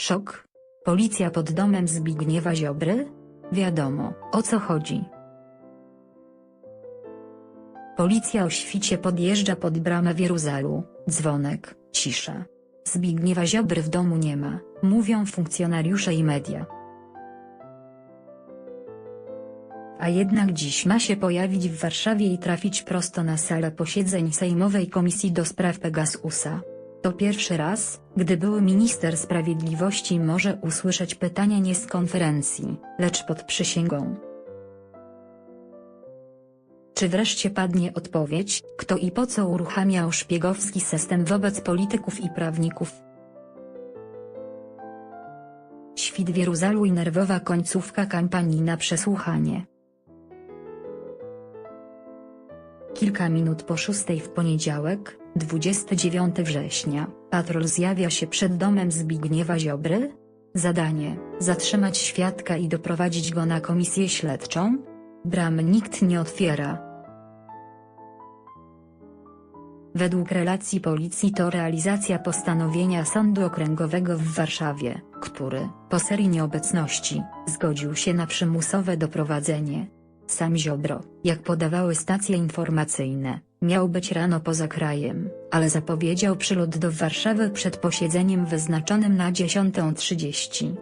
Szok? Policja pod domem Zbigniewa Ziobry? Wiadomo, o co chodzi. Policja o świcie podjeżdża pod bramę w Jeruzalu, dzwonek, cisza. Zbigniewa Ziobry w domu nie ma, mówią funkcjonariusze i media. A jednak dziś ma się pojawić w Warszawie i trafić prosto na salę posiedzeń Sejmowej Komisji do Spraw Pegasusa. To pierwszy raz, gdy były minister sprawiedliwości może usłyszeć pytania nie z konferencji, lecz pod przysięgą. Czy wreszcie padnie odpowiedź, kto i po co uruchamiał szpiegowski system wobec polityków i prawników? Świt w Jeruzalu i nerwowa końcówka kampanii na przesłuchanie. Kilka minut po szóstej w poniedziałek, 29 września, patrol zjawia się przed domem Zbigniewa Ziobry? Zadanie: zatrzymać świadka i doprowadzić go na komisję śledczą? Bram nikt nie otwiera. Według relacji policji to realizacja postanowienia Sądu Okręgowego w Warszawie, który, po serii nieobecności, zgodził się na przymusowe doprowadzenie. Sam Ziobro, jak podawały stacje informacyjne, miał być rano poza krajem, ale zapowiedział przylot do Warszawy przed posiedzeniem wyznaczonym na 10.30.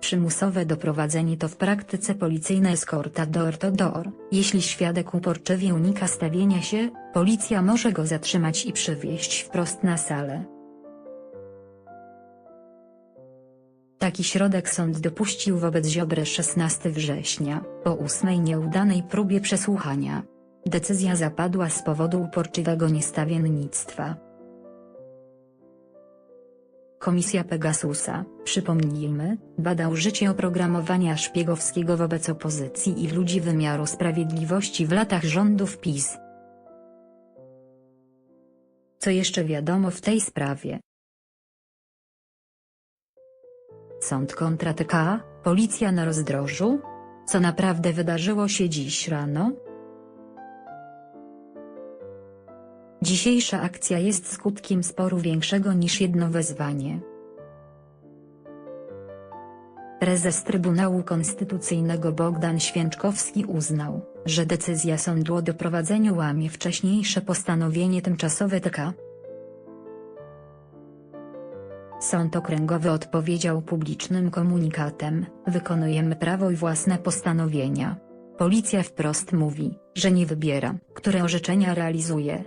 Przymusowe doprowadzenie to w praktyce policyjna eskorta door to door. Jeśli świadek uporczywie unika stawienia się, policja może go zatrzymać i przywieźć wprost na salę. Taki środek sąd dopuścił wobec Ziobry 16 września, po ósmej nieudanej próbie przesłuchania. Decyzja zapadła z powodu uporczywego niestawiennictwa. Komisja Pegasusa, przypomnijmy, bada użycie oprogramowania szpiegowskiego wobec opozycji i ludzi wymiaru sprawiedliwości w latach rządów PiS. Co jeszcze wiadomo w tej sprawie? Sąd kontra TK, policja na rozdrożu? Co naprawdę wydarzyło się dziś rano? Dzisiejsza akcja jest skutkiem sporu większego niż jedno wezwanie. Prezes Trybunału Konstytucyjnego Bogdan Święczkowski uznał, że decyzja sądu o doprowadzeniu łamie wcześniejsze postanowienie tymczasowe TK. Sąd Okręgowy odpowiedział publicznym komunikatem, wykonujemy prawo i własne postanowienia. Policja wprost mówi, że nie wybiera, które orzeczenia realizuje.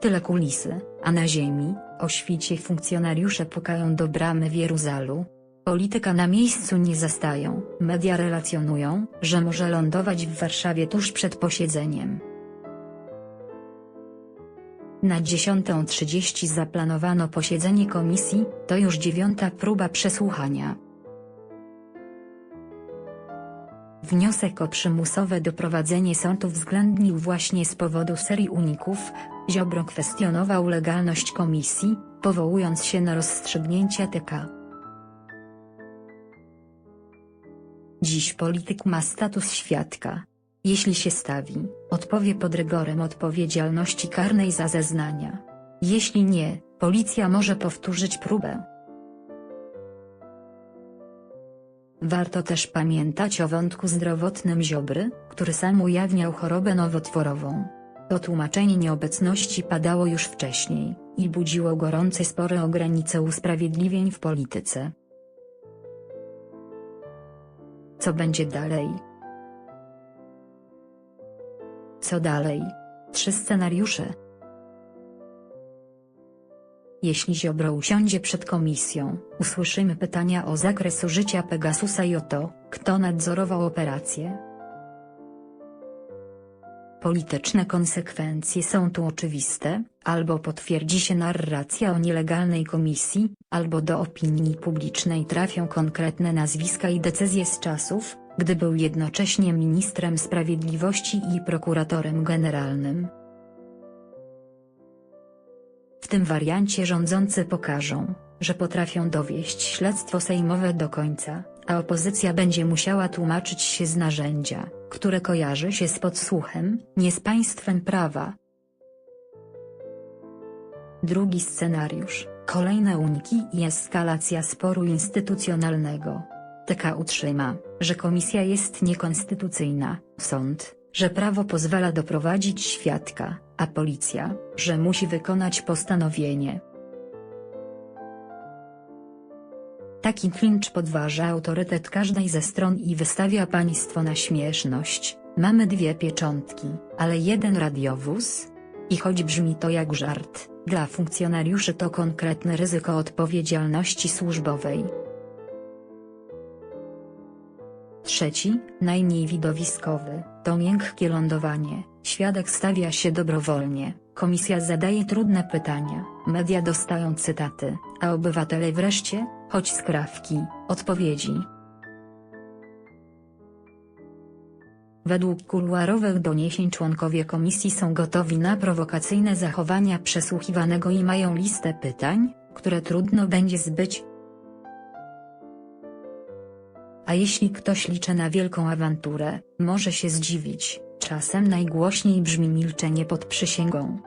Tyle kulisy, a na ziemi, o świcie funkcjonariusze pukają do bramy w Jeruzalu. Polityka na miejscu nie zastają, media relacjonują, że może lądować w Warszawie tuż przed posiedzeniem. Na 10.30 zaplanowano posiedzenie komisji, to już dziewiąta próba przesłuchania. Wniosek o przymusowe doprowadzenie sąd uwzględnił właśnie z powodu serii uników, Ziobro kwestionował legalność komisji, powołując się na rozstrzygnięcia TK. Dziś polityk ma status świadka. Jeśli się stawi, odpowie pod rygorem odpowiedzialności karnej za zeznania. Jeśli nie, policja może powtórzyć próbę. Warto też pamiętać o wątku zdrowotnym Ziobry, który sam ujawniał chorobę nowotworową. To tłumaczenie nieobecności padało już wcześniej, i budziło gorące spory o granice usprawiedliwień w polityce. Co będzie dalej? Co dalej? Trzy scenariusze. Jeśli Ziobro usiądzie przed komisją, usłyszymy pytania o zakres użycia Pegasusa i o to, kto nadzorował operację. Polityczne konsekwencje są tu oczywiste, albo potwierdzi się narracja o nielegalnej komisji, albo do opinii publicznej trafią konkretne nazwiska i decyzje z czasów, gdy był jednocześnie ministrem sprawiedliwości i prokuratorem generalnym. W tym wariancie rządzący pokażą, że potrafią dowieść śledztwo sejmowe do końca, a opozycja będzie musiała tłumaczyć się z narzędzia, które kojarzy się z podsłuchem, nie z państwem prawa. Drugi scenariusz, kolejne uniki i eskalacja sporu instytucjonalnego. TK utrzyma, że komisja jest niekonstytucyjna, sąd, że prawo pozwala doprowadzić świadka, a policja, że musi wykonać postanowienie. Taki klincz podważa autorytet każdej ze stron i wystawia państwo na śmieszność. Mamy dwie pieczątki, ale jeden radiowóz? I choć brzmi to jak żart, dla funkcjonariuszy to konkretne ryzyko odpowiedzialności służbowej. Trzeci, najmniej widowiskowy, to miękkie lądowanie. Świadek stawia się dobrowolnie, komisja zadaje trudne pytania, media dostają cytaty, a obywatele wreszcie, choć skrawki, odpowiedzi. Według kuluarowych doniesień członkowie komisji są gotowi na prowokacyjne zachowania przesłuchiwanego i mają listę pytań, które trudno będzie zbyć. A jeśli ktoś liczy na wielką awanturę, może się zdziwić, czasem najgłośniej brzmi milczenie pod przysięgą.